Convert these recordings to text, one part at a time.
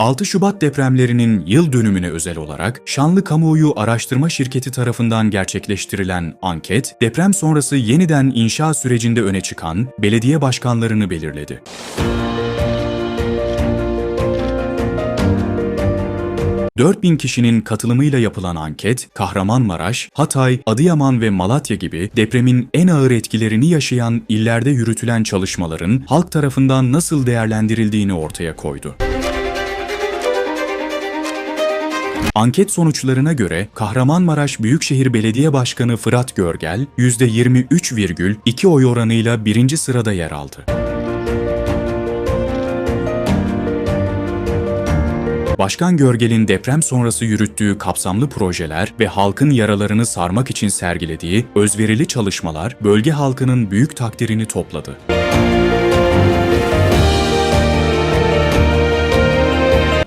6 Şubat depremlerinin yıl dönümüne özel olarak Şanlı Kamuoyu Araştırma Şirketi tarafından gerçekleştirilen anket, deprem sonrası yeniden inşa sürecinde öne çıkan belediye başkanlarını belirledi. bin kişinin katılımıyla yapılan anket, Kahramanmaraş, Hatay, Adıyaman ve Malatya gibi depremin en ağır etkilerini yaşayan illerde yürütülen çalışmaların halk tarafından nasıl değerlendirildiğini ortaya koydu. Anket sonuçlarına göre Kahramanmaraş Büyükşehir Belediye Başkanı Fırat Görgel %23,2 oy oranıyla birinci sırada yer aldı. Başkan Görgel'in deprem sonrası yürüttüğü kapsamlı projeler ve halkın yaralarını sarmak için sergilediği özverili çalışmalar bölge halkının büyük takdirini topladı.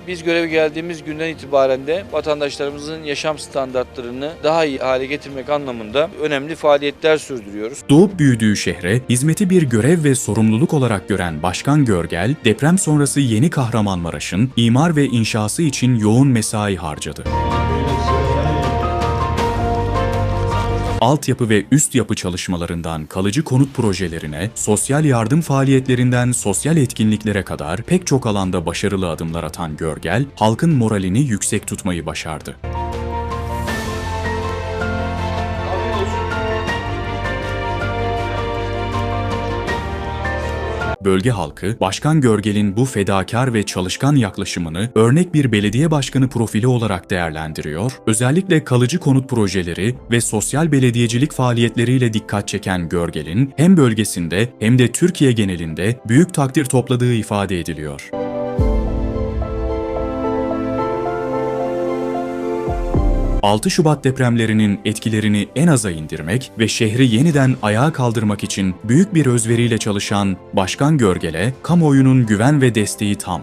Biz göreve geldiğimiz günden itibaren de vatandaşlarımızın yaşam standartlarını daha iyi hale getirmek anlamında önemli faaliyetler sürdürüyoruz. Doğup büyüdüğü şehre hizmeti bir görev ve sorumluluk olarak gören Başkan Görgel, deprem sonrası yeni Kahramanmaraş'ın imar ve inşası için yoğun mesai harcadı. Altyapı ve üst yapı çalışmalarından kalıcı konut projelerine, sosyal yardım faaliyetlerinden sosyal etkinliklere kadar pek çok alanda başarılı adımlar atan Görgel, halkın moralini yüksek tutmayı başardı. Bölge halkı, Başkan Görgel'in bu fedakar ve çalışkan yaklaşımını örnek bir belediye başkanı profili olarak değerlendiriyor, özellikle kalıcı konut projeleri ve sosyal belediyecilik faaliyetleriyle dikkat çeken Görgel'in hem bölgesinde hem de Türkiye genelinde büyük takdir topladığı ifade ediliyor. 6 Şubat depremlerinin etkilerini en aza indirmek ve şehri yeniden ayağa kaldırmak için büyük bir özveriyle çalışan Başkan Görgel'e kamuoyunun güven ve desteği tam.